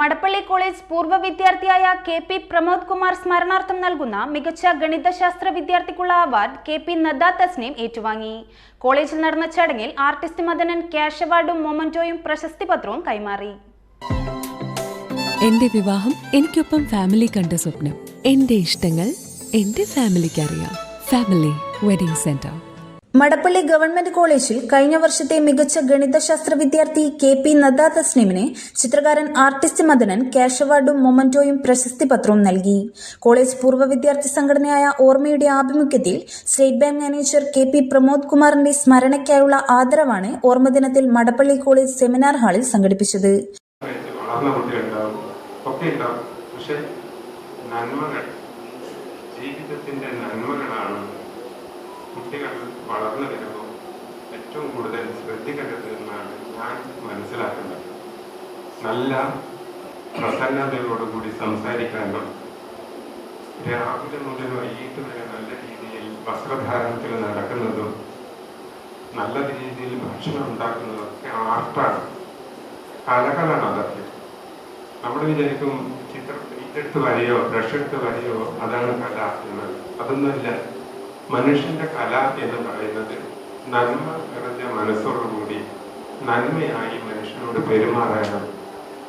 Madappally college പൂർവ വിദ്യാർത്ഥിയായ K P Pramod Kumar സ്മരണാർത്ഥം നൽകുന്ന മികച്ച ഗണിതശാസ്ത്ര വിദ്യാർത്ഥിക്കുള്ള award K P Nadda Tasneem ഏറ്റുവാങ്ങി. കോളേജിൽ നടന്ന ചടങ്ങിൽ ആർട്ടിസ്റ്റ് മദനൻ ക്യാഷ് അവാർഡും മൊമന്റോയും പ്രശസ്തി പത്രവും കൈമാറി. എന്റെ വിവാഹം എനിക്കൊപ്പം ഫാമിലി കണ്ട സ്വപ്നം. എന്റെ ഇഷ്ടങ്ങൾ എന്റെ ഫാമിലിക്ക് അറിയാം family wedding centre. Madappally government കോളേജിൽ കഴിഞ്ഞ വർഷത്തെ മികച്ച ഗണിതശാസ്ത്ര വിദ്യാർത്ഥി കെ പി നദ്ദ തസ്നീമിനെ ചിത്രകാരൻ ആർട്ടിസ്റ്റ് മദനൻ ക്യാഷ് അവാർഡും മൊമന്റോയും പ്രശസ്തി പത്രവും നൽകി. കോളേജ് പൂർവ വിദ്യാർത്ഥി സംഘടനയായ ഓർമ്മയുടെ ആഭിമുഖ്യത്തിൽ state bank manager K P Pramod കുമാറിന്റെ സ്മരണയ്ക്കായുള്ള ആദരവാണ് ഓർമ്മദിനത്തിൽ മടപ്പള്ളി കോളേജ് സെമിനാർ ഹാളിൽ സംഘടിപ്പിച്ചത്. ജീവിതത്തിന്റെ നന്മകളാണ് കുട്ടികൾ വളർന്നു വരുമ്പോൾ ഏറ്റവും കൂടുതൽ ശ്രദ്ധിക്കേണ്ടത് എന്നാണ് ഞാൻ മനസ്സിലാക്കുന്നത്. നല്ല പ്രസന്നതയോടുകൂടി സംസാരിക്കാനും രാവിലെ മുതൽ വൈകിട്ട് വരെ നല്ല രീതിയിൽ വസ്ത്രധാരണത്തിൽ നടക്കുന്നതും നല്ല രീതിയിൽ ഭക്ഷണം ഉണ്ടാക്കുന്നതും ഒക്കെ ആർട്ടാണ്. കലകളാണ് അതൊക്കെ. നമ്മൾ വിചാരിക്കും ചിത്രം ഇതെടുത്ത് വരയോ ബ്രഷ് എടുത്ത് വരയോ അതാണ് കല എന്ന്. അതൊന്നുമല്ല. മനുഷ്യന്റെ കല എന്ന് പറയുന്നത് നന്മ നിറഞ്ഞ മനസ്സോടുകൂടി നന്മയായി മനുഷ്യനോട് പെരുമാറാനും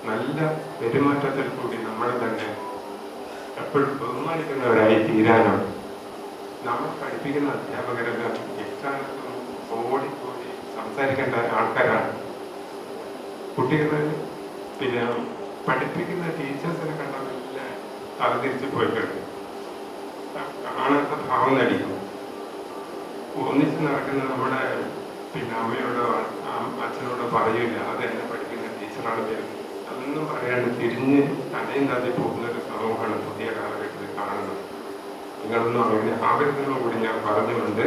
നല്ല പെരുമാറ്റത്തിൽ കൂടി നമ്മൾ തന്നെ എപ്പോഴും ബഹുമാനിക്കുന്നവരായി തീരാനും നമ്മൾ പഠിപ്പിക്കുന്ന അധ്യാപകരെല്ലാം എക്കാലത്തും ഓടിക്കൂടി സംസാരിക്കേണ്ട ആൾക്കാരാണ്. കുട്ടികളെ പിന്നെ പഠിപ്പിക്കുന്ന ടീച്ചേഴ്സിനെ കണ്ടതല്ല തലതിരിച്ച് പോയി കാണാത്ത ഭാവം നടിക്കും ഒന്നിച്ച് നടക്കുന്ന നമ്മുടെ പിന്നെ അമ്മയോടോ അച്ഛനോടോ പറയില്ല അത് എന്നെ പഠിക്കുന്ന ടീച്ചറാണ് പേര്. അതൊന്നും പറയാണ്ട് തിരിഞ്ഞ് തലയും തല്ലി പോകുന്ന ഒരു സമൂഹമാണ് പുതിയ കാലഘട്ടത്തിൽ കാണുന്നത്. നിങ്ങളൊന്നും അങ്ങനെ ആഗ്രഹങ്ങളും കൂടി ഞാൻ പറഞ്ഞുകൊണ്ട്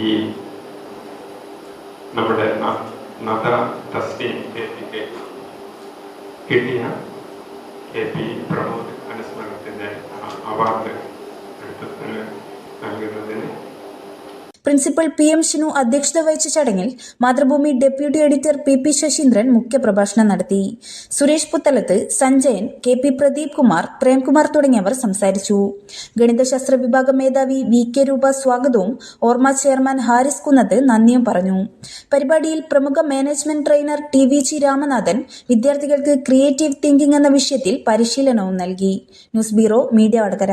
ഈ നമ്മുടെ നദ തസ്ലീം കെ പിക്ക് കിട്ടിയ കെ പി പ്രമോദ് അനുസ്മരണത്തിന്റെ അവാർഡ് എടുത്ത് നൽകുന്നതിന് പ്രിൻസിപ്പൽ പി എം ഷിനു അധ്യക്ഷത വഹിച്ച ചടങ്ങിൽ Mathrubhumi deputy editor P P Sasheendran മുഖ്യപ്രഭാഷണം നടത്തി. സുരേഷ് പുത്തലത്ത് സഞ്ജയൻ കെ പി പ്രദീപ് കുമാർ പ്രേംകുമാർ തുടങ്ങിയവർ സംസാരിച്ചു. ഗണിതശാസ്ത്ര വിഭാഗം മേധാവി വി കെ രൂപ സ്വാഗതവും ഓർമ്മ ചെയർമാൻ ഹാരിസ് കുന്നത്ത് നന്ദിയും പറഞ്ഞു. പരിപാടിയിൽ പ്രമുഖ management trainer T V G Ramanathan വിദ്യാർത്ഥികൾക്ക് ക്രിയേറ്റീവ് തിങ്കിംഗ് എന്ന വിഷയത്തിൽ പരിശീലനവും നൽകി. News bureau media Vadakara.